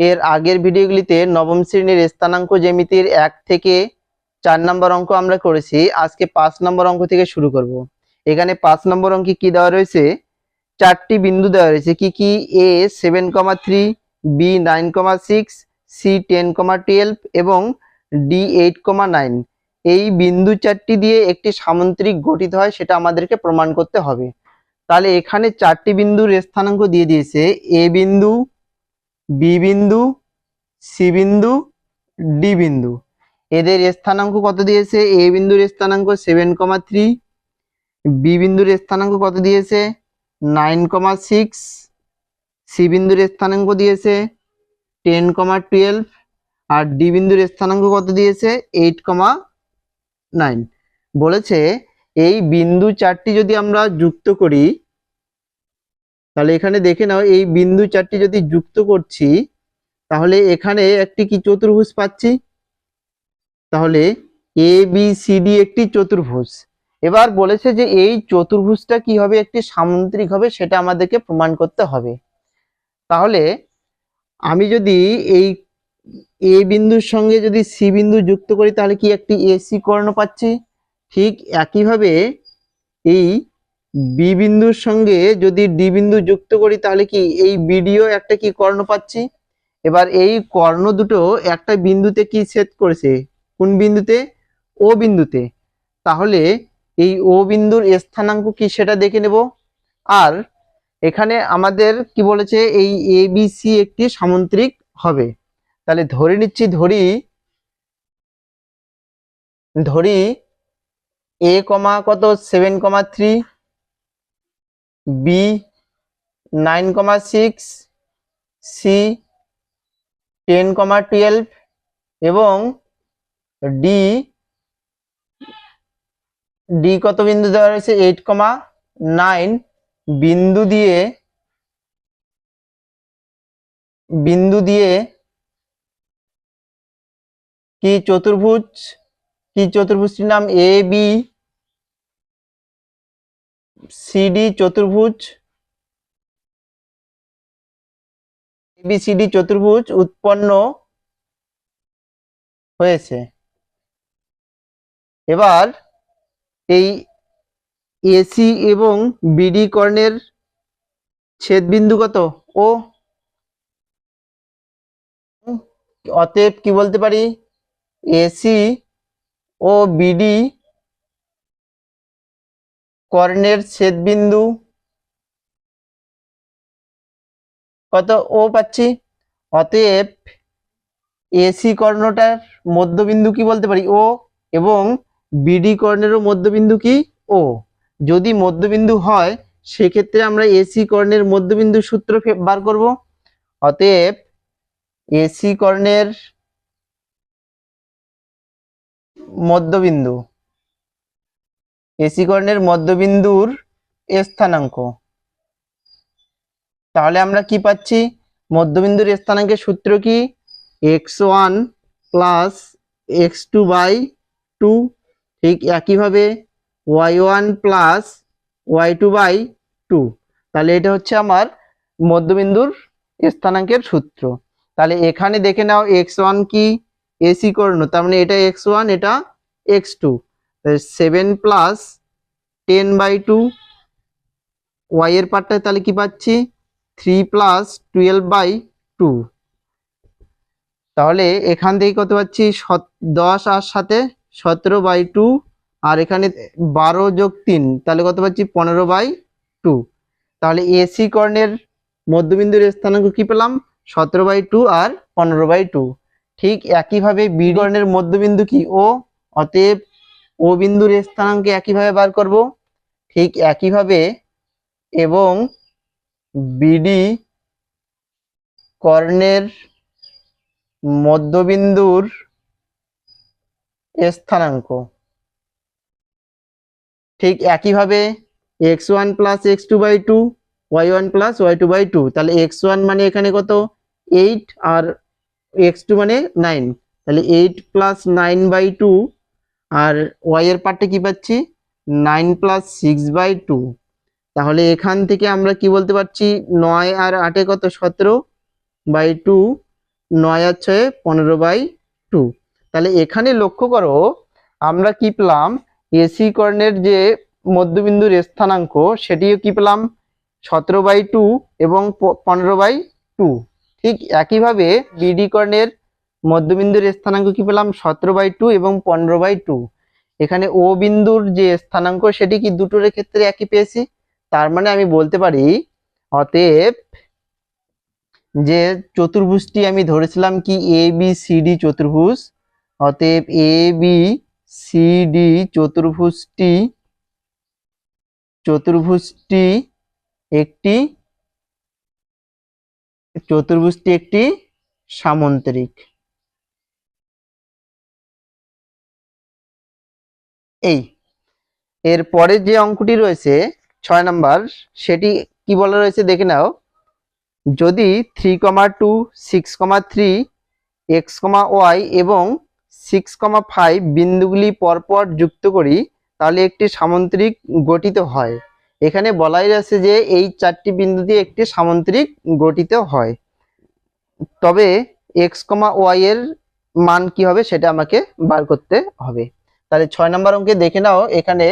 এর আগের ভিডিওগুলিতে নবম শ্রেণির স্থানাঙ্ক জ্যামিতির এক থেকে চার নম্বর অঙ্ক আমরা করেছি। আজকে পাঁচ নম্বর অঙ্ক থেকে শুরু করব। এখানে পাঁচ নম্বর অঙ্কে কি দেওয়া রয়েছে? চারটি বিন্দু দেওয়া রয়েছে। কি কি? A seven comma three B nine comma six C ten comma twelve এবং ডি এইট কমা নাইন এই বিন্দু চারটি দিয়ে একটি সামন্ত্রিক গঠিত হয়, সেটা আমাদেরকে প্রমাণ করতে হবে। তাহলে এখানে চারটি বিন্দুর স্থানাঙ্ক দিয়ে দিয়েছে। এ বিন্দু বি বিন্দু, সি বিন্দু, ডি বিন্দু। এদের স্থানাঙ্ক কত দিয়েছে? এ বিন্দুর স্থানাঙ্ক সেভেন কমা থ্রি, বি বিন্দুর স্থানাঙ্ক কত দিয়েছে? নাইন কমা সিক্স, সি বিন্দুর স্থানাঙ্ক দিয়েছে টেন কমা টুয়েলভ, আর ডি বিন্দুর স্থানাঙ্ক কত দিয়েছে? Eight comma nine. বলেছে এই বিন্দু চারটি যদি আমরা যুক্ত করি তাহলে এখানে দেখে নাও, এই বিন্দু চারটি যদি যুক্ত করছি, তাহলে এখানে একটি কি চতুর্ভুজ পাচ্ছি? তাহলে এ বি সি ডি একটি চতুর্ভুজ। এবার বলেছে যে এই চতুর্ভুজটা কি হবে? একটি সামুদ্রিক হবে, সেটা আমাদেরকে প্রমাণ করতে হবে। তাহলে আমি যদি এই এ বিন্দুর সঙ্গে যদি সি বিন্দু যুক্ত করি, তাহলে কি একটি এসি কর্ণ পাচ্ছি? ঠিক একইভাবে এই বি বিন্দুর সঙ্গে যদি ডি বিন্দু যুক্ত করি, তাহলে কি এই বিডিও একটা কি কর্ণ পাচ্ছি? এবার এই কর্ণ দুটো একটা বিন্দুতে কি ছেদ করেছে? কোন বিন্দুতে? ও বিন্দুতে। তাহলে এই ও বিন্দুর স্থানাঙ্ক কি সেটা দেখে নেব। আর এখানে আমাদের কি বলেছে? এই এ সি একটি সামন্ত্রিক হবে। তাহলে ধরে নিচ্ছি, ধরি ধরি এ কমা কত? Seven comma three B nine comma six C ten comma twelve এবং ডি ডি কত বিন্দু দেওয়া রয়েছে? এইট কমা নাইন বিন্দু দিয়ে বিন্দু দিয়ে কি চতুর্ভুজ? কি চতুর্ভুজটির নাম এ বি সিডি চতুর্ভুজ এবিসিডি চতুর্ভুজ উৎপন্ন হয়েছে। এবার এই এসি এবং বিডি কর্ণের ছেদবিন্দু কত? ও, অতএব কি বলতে পারি? এসি ও বিডি কর্ণের ছেদবিন্দু। কত? ও পাচ্ছি। অতএব এসি কর্ণটার মধ্যবিন্দু কি বলতে পারি? ও এবং বিডি কর্ণেরও মধ্যবিন্দু কি? ও। যদি মধ্যবিন্দু হয়, সেক্ষেত্রে আমরা এসি কর্ণের মধ্যবিন্দু সূত্র বার করব। অতএব এসি কর্ণের মধ্যবিন্দু। এসি কর্ণের মধ্যবিন্দুর স্থানাঙ্ক। তাহলে আমরা কি পাচ্ছি? মধ্যবিন্দুর স্থানাঙ্কের সূত্র কি? X one plus X two by two. ঠিক একইভাবে Y one plus Y two by two. তাহলে এটা হচ্ছে আমার মধ্যবিন্দুর স্থানাঙ্কের সূত্র। তাহলে এখানে দেখে নাও এক্স ওয়ান কি? এসি কর্ণ তার মানে এটা এক্স ওয়ান, এটা X two. Seven plus ten by two Y এর পার্টটায় তাহলে কি পাচ্ছি? Three plus twelve by two তাহলে এখান থেকে কত পাচ্ছি? দশ আর সাথে সতেরো বাই টু আর এখানে বারো যোগ তিন, তাহলে কত পাচ্ছি? পনেরো বাই টু তাহলে এসি কর্ণের মধ্যবিন্দুর স্থানাঙ্ক কি পেলাম? সতেরো বাই টু আর পনেরো বাই টু ঠিক একইভাবে বি কর্ণের মধ্যবিন্দু কি? ও অতএব ও বিন্দুর স্থানাঙ্ক একইভাবে বার করব। ঠিক একইভাবে এবং বিডি কর্ণের মধ্যবিন্দুর স্থানাঙ্ক। ঠিক একইভাবে X one plus X two by two Y one plus Y two by two তাহলে এক্স ওয়ান মানে এখানে কত? এইট আর এক্স টু মানে নাইন তাহলে eight plus nine by two R Y এর পার্টটা কি পাচ্ছি? Nine plus six by two তাহলে এখান থেকে আমরা কি বলতে পারছি? নয় আর আটে কত? সতেরো বাই টু নয় আর ছয়ে পনেরো বাই টু তাহলে এখানে লক্ষ্য করো, আমরা কি পেলাম? এসি কর্ণের যে মধ্যবিন্দুর স্থানাঙ্ক, সেটিও কি পেলাম? সতেরো বাই টু এবং পনেরো বাই টু ঠিক একইভাবে বিডি কর্ণের মধ্যবিন্দুর স্থানাঙ্ক কি পেলাম? সতেরো বাই টু এবং পনেরো বাই টু এখানে ও বিন্দুর যে স্থানাঙ্ক, সেটি কি দুটোর ক্ষেত্রে একই পেয়েছি? তার মানে আমি বলতে পারি, অতএব যে চতুর্ভুজটি আমি ধরেছিলাম কি এ বি সি ডি চতুর্ভুজ, অতএব এ বি সি ডি চতুর্ভুজটি চতুর্ভুজটি একটি চতুর্ভুজটি একটি সামন্তরিক। এই। এর পরে যে অঙ্কটি রয়েছে, ছয় নাম্বার, সেটি কি বলা রয়েছে দেখে নাও। যদি three comma two six comma three X comma Y এবং সিক্স কমা ফাইভ বিন্দুগুলি পরপর যুক্ত করি, তাহলে একটি সামন্ত্রিক গঠিত হয়। এখানে বলাই আছে যে এই চারটি বিন্দু দিয়ে একটি সামন্ত্রিক গঠিত হয়। তবে এক্স কমা ওয়াই এর মান কি হবে, সেটা আমাকে বার করতে হবে। তাহলে ছয় নম্বর অঙ্কে দেখে নাও, এখানে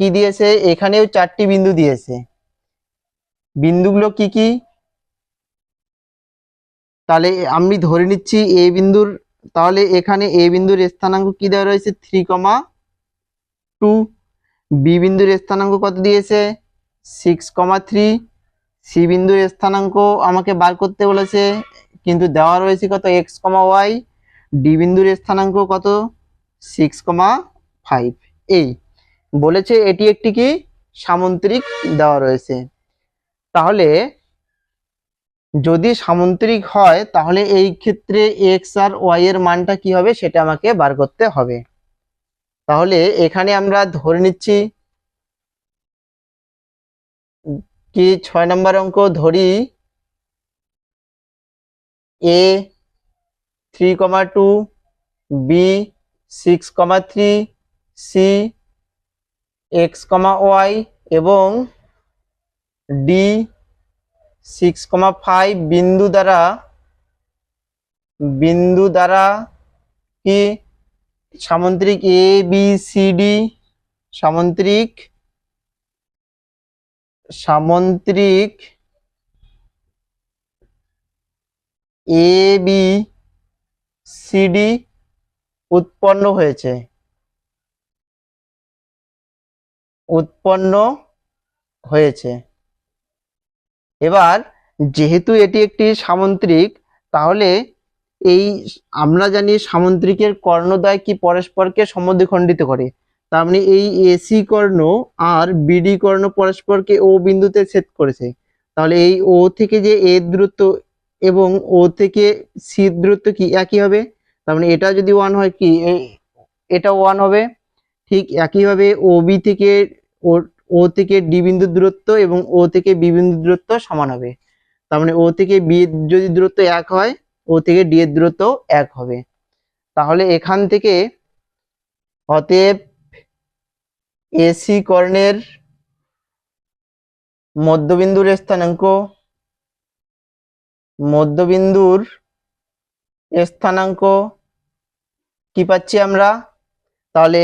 কি দিয়েছে? এখানেও চারটি বিন্দু দিয়েছে। বিন্দুগুলো কি কি? তাহলে আমি ধরে নিচ্ছি এ বিন্দুর, তাহলে এখানে এ বিন্দুর স্থানাঙ্ক কি দেওয়া রয়েছে? Three comma two. বি বিন্দুর স্থানাঙ্ক কত দিয়েছে? Six comma three. সি বিন্দুর স্থানাঙ্ক আমাকে বার করতে বলেছে, কিন্তু দেওয়া রয়েছে কত? X comma Y. ডি বিন্দুর স্থানাঙ্ক কত? সিক্স কমা ফাইভ এই বলেছে এটি একটি কি? সামন্তরিক দেওয়া রয়েছে। তাহলে যদি সামন্তরিক হয়, তাহলে এই ক্ষেত্রে এক্স আর ওয়াই এর মানটা কি হবে? সেটা আমাকে বার করতে হবে। তাহলে এখানে আমরা ধরে নিচ্ছি কি? ছয় নম্বর অঙ্ক ধরি A three comma two B six comma three C X comma Y এবং ডি সিক্স কমা ফাইভ বিন্দু দ্বারা বিন্দু দ্বারা কি? সামন্ত্রিক এ বি সি ডি সামন্ত্রিক সামন্ত্রিক এ বি সি ডি উৎপন্ন হয়েছে। উৎপন্ন হয়েছে। এবার যেহেতু এটি একটি সামন্ত্রিক, তাহলে এই আমরা জানি সামন্ত্রিকের কর্ণদ্বয় কি পরস্পরকে সমদ্বিখণ্ডিত করে। তার মানে এই এসি কর্ণ আর বিডি কর্ণ পরস্পরকে ও বিন্দুতে ছেদ করেছে। তাহলে এই ও থেকে যে এ দূরত্ব এবং ও থেকে সি দূরত্ব কি একই হবে? তার মানে এটা যদি ওয়ান হয় কি? এটা ওয়ান হবে, ঠিক একইভাবে ও বি থেকে ও থেকে ডি বিন্দুর দূরত্ব এবং ও থেকে বি বিন্দুর দূরত্ব সমান হবে। তার মানে ও থেকে বি যদি দূরত্ব এক হয় ও থেকে ডি এর দূরত্ব এক হবে। তাহলে এখান থেকে অতএব এসি কর্ণের মধ্যবিন্দুর স্থানাঙ্ক, মধ্যবিন্দুর স্থানাঙ্ক কি পাচ্ছি আমরা? তাহলে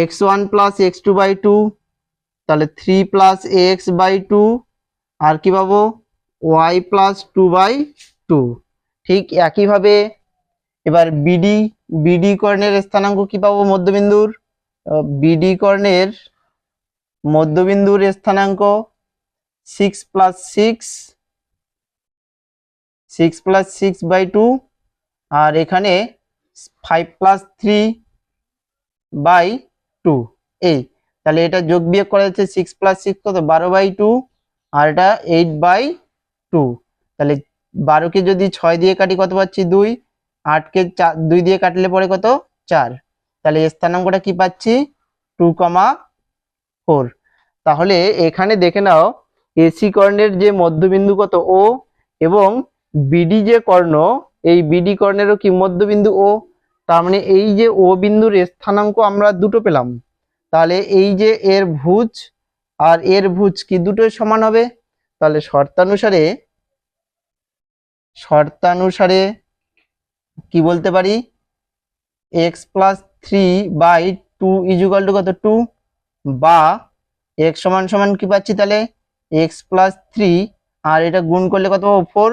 X one plus X two by two তাহলে three plus X by two আর কি পাবো? Y plus two by two ঠিক একইভাবে এবার বিডি বিডি কর্ণের স্থানাঙ্ক কি পাবো মধ্যবিন্দুর? বিডি কর্ণের মধ্যবিন্দুর স্থানাঙ্ক six plus six six plus six by two আর এখানে five plus three by two এই। তাহলে এটা যোগ বিয়োগ করা যাচ্ছে সিক্স প্লাস সিক্স কত? বারো বাই টু আর এটা এইট বাই টু তাহলে বারোকে যদি ছয় দিয়ে কাটি কত পাচ্ছি? দুই। আটকে চার দুই দিয়ে কাটলে পরে কত? চার। তাহলে স্থানাঙ্কটা কি পাচ্ছি? টু কমা ফোর তাহলে এখানে দেখে নাও এসি কর্ণের যে মধ্যবিন্দু কত? ও এবং বিডি যে কর্ণ, এই বিডি কর্ণেরও কি মধ্যবিন্দু ও তার মানে এই যে ও বিন্দুর স্থানাঙ্ক আমরা দুটো পেলাম। তাহলে এই যে এর ভুজ আর এর ভুজ কি দুটোই সমান হবে? তাহলে শর্তানুসারে শর্তানুসারে কি বলতে পারি? X plus three by two equal to কত? টু বা এক্স সমান সমান কি পাচ্ছি তাহলে? এক্স প্লাস থ্রি আর এটা গুণ করলে কত? ফোর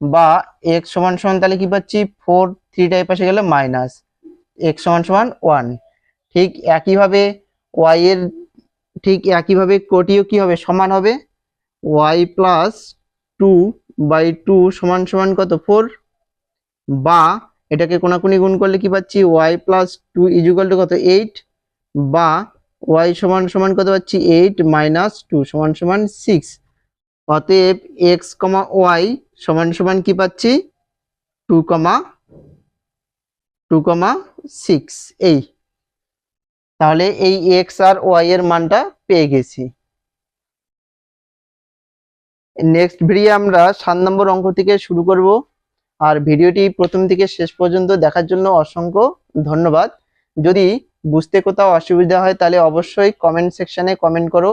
বা এক্স সমান সমান তাহলে কি পাচ্ছি? ফোর থ্রিটা পাশে গেলে মাইনাস এক্স সমান সমান ওয়ান ঠিক একইভাবে ওয়াই এর ঠিক একইভাবে কোটিও কি হবে? সমান হবে। Y plus two by two সমান সমান কত? ফোর বা এটাকে কোনাকুনি গুণ করলে কি পাচ্ছি? Y plus two equal to কত? এইট বা ওয়াই সমান সমান কত পাচ্ছি? এইট মাইনাস টু সমান সমান সিক্স অতএব এক্স কমা ওয়াই সমান সমান কি পাচ্ছি? Two comma two comma six এই। তাহলে এই এক্স আর ওয়াই এর মানটা পেয়ে গেছি। নেক্সট ভিডিও আমরা সাত নম্বর অঙ্ক থেকে শুরু করব। আর ভিডিওটি প্রথম থেকে শেষ পর্যন্ত দেখার জন্য অসংখ্য ধন্যবাদ। যদি বুঝতে কোথাও অসুবিধা হয়, তাহলে অবশ্যই কমেন্ট সেকশনে কমেন্ট করো।